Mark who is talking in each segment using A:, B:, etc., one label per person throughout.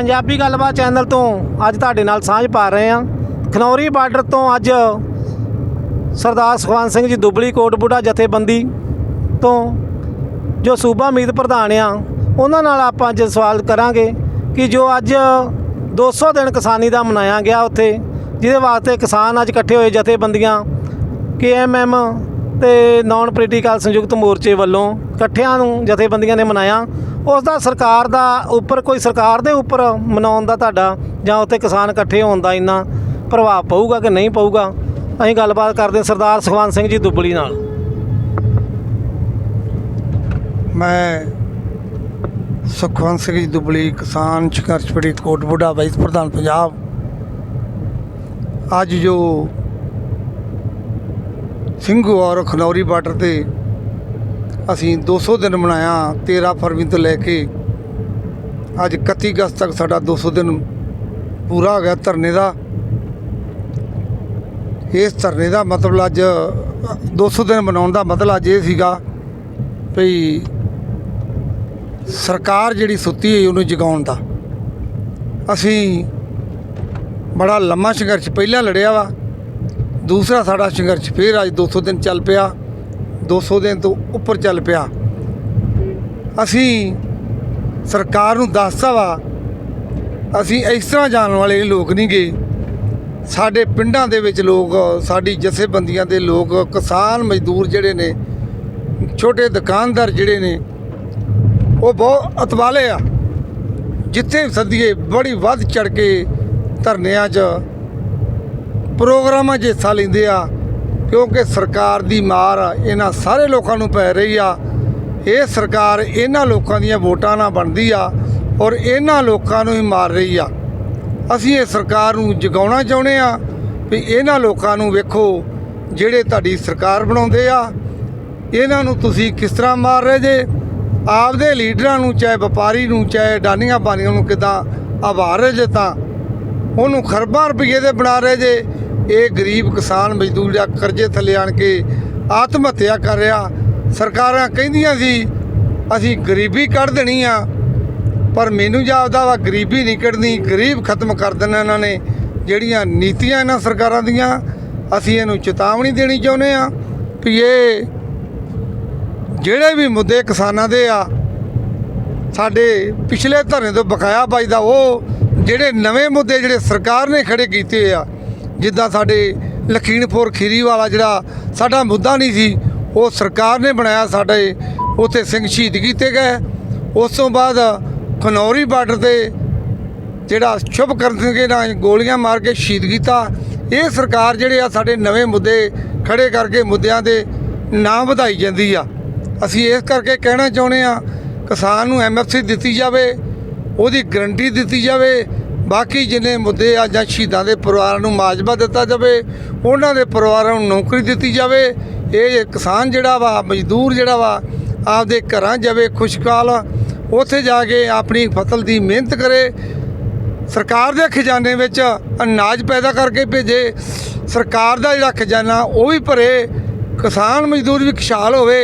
A: ਪੰਜਾਬੀ ਗੱਲਬਾਤ ਚੈਨਲ ਤੋਂ ਅੱਜ ਤੁਹਾਡੇ ਨਾਲ ਸਾਂਝ ਪਾ ਰਹੇ ਹਾਂ। ਖਨੌਰੀ ਬਾਰਡਰ ਤੋਂ ਅੱਜ ਸਰਦਾਰ ਸੁਖਵੰਤ ਸਿੰਘ ਜੀ ਦੁਬਲੀ ਕੋਟ ਬੁੱਢਾ ਜਥੇਬੰਦੀ ਤੋਂ ਜੋ ਸੂਬਾ ਮੀਤ ਪ੍ਰਧਾਨ ਆ, ਉਹਨਾਂ ਨਾਲ ਆਪਾਂ ਅੱਜ ਸਵਾਲ ਕਰਾਂਗੇ ਕਿ ਜੋ ਅੱਜ 200 ਦਿਨ ਕਿਸਾਨੀ ਦਾ ਮਨਾਇਆ ਗਿਆ ਉੱਥੇ, ਜਿਹਦੇ ਵਾਸਤੇ ਕਿਸਾਨ ਅੱਜ ਇਕੱਠੇ ਹੋਏ ਜਥੇਬੰਦੀਆਂ ਕੇਐਮਐਮ ਤੇ ਨਾਨ ਪੋਲੀਟੀਕਲ ਸੰਯੁਕਤ ਮੋਰਚੇ ਵੱਲੋਂ ਇਕੱਠਿਆਂ ਨੂੰ ਜਥੇਬੰਦੀਆਂ ਨੇ ਮਨਾਇਆ। ਉਸ ਦਾ ਸਰਕਾਰ ਦਾ ਉੱਪਰ, ਕੋਈ ਸਰਕਾਰ ਦੇ ਉੱਪਰ ਮਨਾਉਣ ਦਾ ਤੁਹਾਡਾ ਜਾਂ ਉੱਥੇ ਕਿਸਾਨ ਇਕੱਠੇ ਹੋਣ ਦਾ ਇੰਨਾ ਪ੍ਰਭਾਵ ਪਊਗਾ ਕਿ ਨਹੀਂ ਪਊਗਾ? ਅਸੀਂ ਗੱਲਬਾਤ ਕਰਦੇ ਸਰਦਾਰ ਸੁਖਵੰਤ ਸਿੰਘ ਜੀ ਦੁੱਬਲੀ ਨਾਲ।
B: ਮੈਂ ਸੁਖਵੰਤ ਸਿੰਘ ਜੀ ਦੁਬਲੀ ਕਿਸਾਨ ਸੰਘਰਸ਼ ਕੋਟ ਬੁੱਢਾ ਵਾਈਸ ਪ੍ਰਧਾਨ ਪੰਜਾਬ। ਅੱਜ ਜੋ ਸਿੰਘੂ ਔਰ ਖਨੌਰੀ ਬਾਰਡਰ ਤੇ ਅਸੀਂ 200 ਦਿਨ ਮਨਾਇਆ 13 ਫਰਵਰੀ ਤੋਂ ਲੈ ਕੇ ਅੱਜ 31 ਅਗਸਤ ਤੱਕ ਸਾਡਾ 200 ਦਿਨ ਪੂਰਾ ਹੋ ਗਿਆ ਧਰਨੇ ਦਾ। ਇਸ ਧਰਨੇ ਦਾ ਮਤਲਬ ਅੱਜ 200 ਦਿਨ ਮਨਾਉਣ ਦਾ ਮਤਲਬ ਅੱਜ ਇਹ ਸੀਗਾ ਭਈ ਸਰਕਾਰ ਜਿਹੜੀ ਸੁੱਤੀ ਹੋਈ ਉਹਨੂੰ ਜਗਾਉਣ ਦਾ। ਅਸੀਂ ਬੜਾ ਲੰਮਾ ਸੰਘਰਸ਼, ਪਹਿਲਾਂ ਲੜਿਆ ਵਾ, ਦੂਸਰਾ ਸਾਡਾ ਸੰਘਰਸ਼ ਫਿਰ ਅੱਜ 200 ਦਿਨ ਚੱਲ ਪਿਆ। 200 ਦਿਨ ਤੋਂ ਉੱਪਰ ਚੱਲ ਪਿਆ। ਅਸੀਂ ਸਰਕਾਰ ਨੂੰ ਦੱਸਦਾ ਵਾ, ਅਸੀਂ ਇਸ ਤਰ੍ਹਾਂ ਜਾਣ ਵਾਲੇ ਲੋਕ ਨਹੀਂ ਗਏ। ਸਾਡੇ ਪਿੰਡਾਂ ਦੇ ਵਿੱਚ ਲੋਕ, ਸਾਡੀ ਜਥੇਬੰਦੀਆਂ ਦੇ ਲੋਕ, ਕਿਸਾਨ ਮਜ਼ਦੂਰ ਜਿਹੜੇ ਨੇ, ਛੋਟੇ ਦੁਕਾਨਦਾਰ ਜਿਹੜੇ ਨੇ, ਉਹ ਬਹੁਤ ਅਤਵਾਲੇ ਆ। ਜਿੱਥੇ ਵੀ ਸੱਦੀਏ, ਬੜੀ ਵੱਧ ਚੜ ਕੇ ਧਰਨਿਆਂ 'ਚ ਪ੍ਰੋਗਰਾਮਾਂ 'ਚ ਹਿੱਸਾ ਲੈਂਦੇ ਆ। ਕਿਉਂਕਿ ਸਰਕਾਰ ਦੀ ਮਾਰ ਇਹਨਾਂ ਸਾਰੇ ਲੋਕਾਂ ਨੂੰ ਪੈ ਰਹੀ ਆ। ਇਹ ਸਰਕਾਰ ਇਹਨਾਂ ਲੋਕਾਂ ਦੀਆਂ ਵੋਟਾਂ ਨਾਲ ਬਣਦੀ ਆ ਔਰ ਇਹਨਾਂ ਲੋਕਾਂ ਨੂੰ ਹੀ ਮਾਰ ਰਹੀ ਆ। ਅਸੀਂ ਇਹ ਸਰਕਾਰ ਨੂੰ ਜਗਾਉਣਾ ਚਾਹੁੰਦੇ ਆ ਵੀ ਇਹਨਾਂ ਲੋਕਾਂ ਨੂੰ ਵੇਖੋ ਜਿਹੜੇ ਤੁਹਾਡੀ ਸਰਕਾਰ ਬਣਾਉਂਦੇ ਆ। ਇਹਨਾਂ ਨੂੰ ਤੁਸੀਂ ਕਿਸ ਤਰ੍ਹਾਂ ਮਾਰ ਰਹੇ ਜੇ? ਆਪਦੇ ਲੀਡਰਾਂ ਨੂੰ ਚਾਹੇ ਵਪਾਰੀ ਨੂੰ ਚਾਹੇ ਡਾਨੀਆਂ ਬਾਨੀਆਂ ਨੂੰ ਕਿਦਾਂ ਆਵਾਰ ਰਹੇ ਜੇ ਤਾਂ? ਉਹਨੂੰ ਖਰਬਾਂ ਰੁਪਏ ਦੇ ਬਣਾ ਰਹੇ ਜੇ। ਇਹ ਗਰੀਬ ਕਿਸਾਨ ਮਜ਼ਦੂਰ ਜਾਂ ਕਰਜ਼ੇ ਥੱਲੇ ਆਣ ਕੇ ਆਤਮ ਹੱਤਿਆ ਕਰ ਰਿਹਾ। ਸਰਕਾਰਾਂ ਕਹਿੰਦੀਆਂ ਸੀ, ਅਸੀਂ ਗਰੀਬੀ ਕੱਢ ਦੇਣੀ ਆ, ਪਰ ਮੈਨੂੰ ਜਾਪਦਾ ਵਾ ਗਰੀਬੀ ਨਹੀਂ ਕੱਢਣੀ, ਗਰੀਬ ਖਤਮ ਕਰ ਦੇਣਾ ਇਹਨਾਂ ਨੇ। ਜਿਹੜੀਆਂ ਨੀਤੀਆਂ ਇਹਨਾਂ ਸਰਕਾਰਾਂ ਦੀਆਂ, ਅਸੀਂ ਇਹਨੂੰ ਚੇਤਾਵਨੀ ਦੇਣੀ ਚਾਹੁੰਦੇ ਆ ਵੀ ਇਹ ਜਿਹੜੇ ਵੀ ਮੁੱਦੇ ਕਿਸਾਨਾਂ ਦੇ ਆ, ਸਾਡੇ ਪਿਛਲੇ ਧਰਨੇ ਤੋਂ ਬਕਾਇਆ ਬਚਦਾ ਉਹ, ਜਿਹੜੇ ਨਵੇਂ ਮੁੱਦੇ ਜਿਹੜੇ ਸਰਕਾਰ ਨੇ ਖੜੇ ਕੀਤੇ ਆ ਜਿੱਦਾਂ ਸਾਡੇ ਲਖੀਣਪੁਰ ਖੀਰੀ ਵਾਲਾ ਜਿਹੜਾ ਸਾਡਾ ਮੁੱਦਾ ਨਹੀਂ ਸੀ, ਉਹ ਸਰਕਾਰ ਨੇ ਬਣਾਇਆ ਸਾਡੇ, ਉੱਥੇ ਸਿੰਘ ਸ਼ਹੀਦ ਕੀਤੇ ਗਏ। ਉਸ ਤੋਂ ਬਾਅਦ ਖਨੌਰੀ ਬਾਰਡਰ ਤੇ ਜਿਹੜਾ ਸ਼ੁਭ ਕਰਨ ਸਿੰਘ ਦੇ ਨਾਲ ਗੋਲੀਆਂ ਮਾਰ ਕੇ ਸ਼ਹੀਦ ਕੀਤਾ। ਇਹ ਸਰਕਾਰ ਜਿਹੜੇ ਆ ਸਾਡੇ ਨਵੇਂ ਮੁੱਦੇ ਖੜੇ ਕਰਕੇ ਮੁੱਦਿਆਂ ਦੇ ਨਾਂ ਵਧਾਈ ਜਾਂਦੀ ਆ। ਅਸੀਂ ਇਸ ਕਰਕੇ ਕਹਿਣਾ ਚਾਹੁੰਦੇ ਆ, ਕਿਸਾਨ ਨੂੰ ਐਮਐਫਸੀ ਦਿੱਤੀ ਜਾਵੇ, ਉਹਦੀ ਗਰੰਟੀ ਦਿੱਤੀ ਜਾਵੇ ਬਾਕੀ ਜਿੰਨੇ ਮੁੱਦੇ ਆ ਜਾਂ ਸ਼ਹੀਦਾਂ ਦੇ ਪਰਿਵਾਰਾਂ ਨੂੰ ਮਾਜਬਾ ਦਿੱਤਾ ਜਾਵੇ, ਉਹਨਾਂ ਦੇ ਪਰਿਵਾਰਾਂ ਨੂੰ ਨੌਕਰੀ ਦਿੱਤੀ ਜਾਵੇ, ਇਹ ਕਿਸਾਨ ਜਿਹੜਾ ਵਾ, ਮਜ਼ਦੂਰ ਜਿਹੜਾ ਵਾ, ਆਪਦੇ ਘਰਾਂ ਜਾਵੇ ਖੁਸ਼ਕਾਲ ਉੱਥੇ ਜਾ ਕੇ ਆਪਣੀ ਫਸਲ ਦੀ ਮਿਹਨਤ ਕਰੇ, ਸਰਕਾਰ ਦੇ ਖਜ਼ਾਨੇ ਵਿੱਚ ਅਨਾਜ ਪੈਦਾ ਕਰਕੇ ਭੇਜੇ, ਸਰਕਾਰ ਦਾ ਜਿਹੜਾ ਖਜ਼ਾਨਾ ਉਹ ਵੀ ਭਰੇ, ਕਿਸਾਨ ਮਜ਼ਦੂਰ ਵੀ ਖੁਸ਼ਹਾਲ ਹੋਵੇ,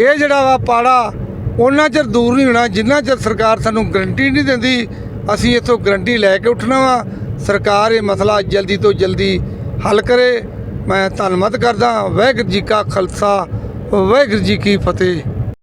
B: ਇਹ ਜਿਹੜਾ ਵਾ ਪਾੜਾ, ਉਹਨਾਂ ਚਿਰ ਦੂਰ ਨਹੀਂ ਹੋਣਾ, ਜਿੰਨਾ ਚਿਰ ਸਰਕਾਰ ਸਾਨੂੰ ਗਰੰਟੀ ਨਹੀਂ ਦਿੰਦੀ ਅਸੀਂ ਇੱਥੋਂ ਗਰੰਟੀ ਲੈ ਕੇ ਉੱਠਣਾ ਵਾ। ਸਰਕਾਰ ਇਹ ਮਸਲਾ ਜਲਦੀ ਤੋਂ ਜਲਦੀ ਹੱਲ ਕਰੇ। ਮੈਂ ਧੰਨਵਾਦ ਕਰਦਾ। ਵਾਹਿਗੁਰੂ ਜੀ ਕਾ ਖਾਲਸਾ, ਵਾਹਿਗੁਰੂ ਜੀ ਕੀ ਫਤਿਹ।